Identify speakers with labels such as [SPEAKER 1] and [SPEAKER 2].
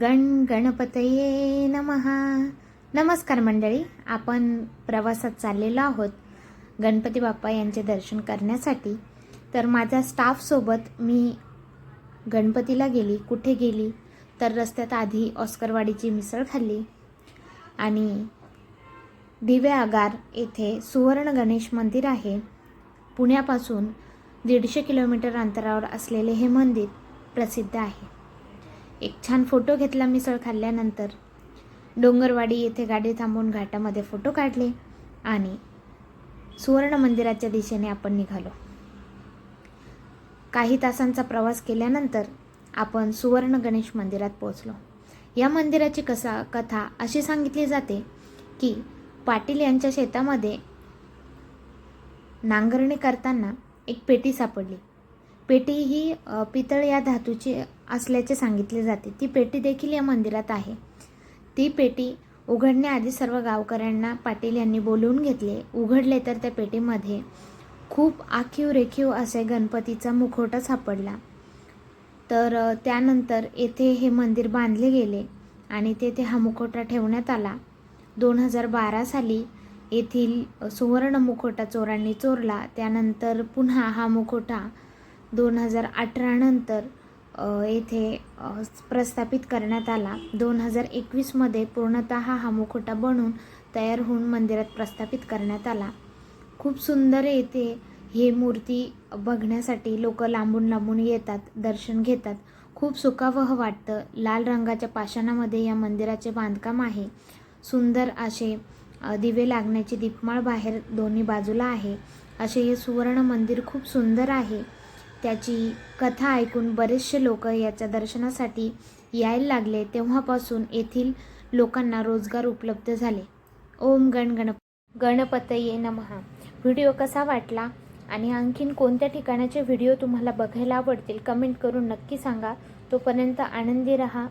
[SPEAKER 1] गण गणपतये नमहा नमस्कार मंडळी आपण प्रवासात चाललेलो आहोत गणपती बाप्पा यांचे दर्शन करण्यासाठी. तर माझ्या स्टाफसोबत मी गणपतीला गेली कुठे गेली? तर रस्त्यात आधी ऑस्करवाडीची मिसळ खाल्ली. आणि दिवे आगार येथे सुवर्ण गणेश मंदिर आहे. पुण्यापासून दीडशे किलोमीटर अंतरावर असलेले हे मंदिर प्रसिद्ध आहे. एक छान फोटो घेतला मिसळ खाल्ल्यानंतर. डोंगरवाडी येथे गाडी थांबवून घाटामध्ये फोटो काढले आणि सुवर्ण मंदिराच्या दिशेने आपण निघालो. काही तासांचा प्रवास केल्यानंतर आपण सुवर्ण गणेश मंदिरात पोहोचलो. या मंदिराची कसा कथा अशी सांगितली जाते की पाटील यांच्या शेतामध्ये नांगरणी करताना एक पेटी सापडली. पेटी ही पितळ या धातूची असल्याचे सांगितले जाते. ती पेटी देखील या मंदिरात आहे. ती पेटी उघडण्याआधी सर्व गावकऱ्यांना पाटील यांनी बोलवून घेतले. उघडले तर त्या पेटीमध्ये खूप आखीव रेखीव असे गणपतीचा मुखवटा सापडला. तर त्यानंतर येथे हे मंदिर बांधले गेले आणि तेथे हा मुखवटा ठेवण्यात आला. दोन हजार बारा साली येथील सुवर्ण मुखवटा चोरांनी चोरला. त्यानंतर पुन्हा हा मुखवटा दोन हजार अठरानंतर येथे प्रस्थापित करण्यात आला. दोन हजार एकवीसमध्ये पूर्णतः हा मुखोटा बनून तयार होऊन मंदिरात प्रस्थापित करण्यात आला. खूप सुंदर येथे हे मूर्ती बघण्यासाठी लोक लांबून लांबून येतात दर्शन घेतात. खूप सुखावह वाटतं. लाल रंगाच्या पाषाणामध्ये या मंदिराचे बांधकाम आहे. सुंदर असे दिवे लागण्याची दीपमाळ बाहेर दोन्ही बाजूला आहे. असे हे सुवर्ण मंदिर खूप सुंदर आहे. त्याची कथा ऐकून बरेचसे लोक याच्या दर्शनासाठी यायला लागले. तेव्हापासून येथील लोकांना रोजगार उपलब्ध झाले. ओम गण गणप गणपतये नमहा व्हिडिओ कसा वाटला आणि आणखीन कोणत्या ठिकाणाचे व्हिडिओ तुम्हाला बघायला आवडतील कमेंट करून नक्की सांगा. तोपर्यंत आनंदी रहा.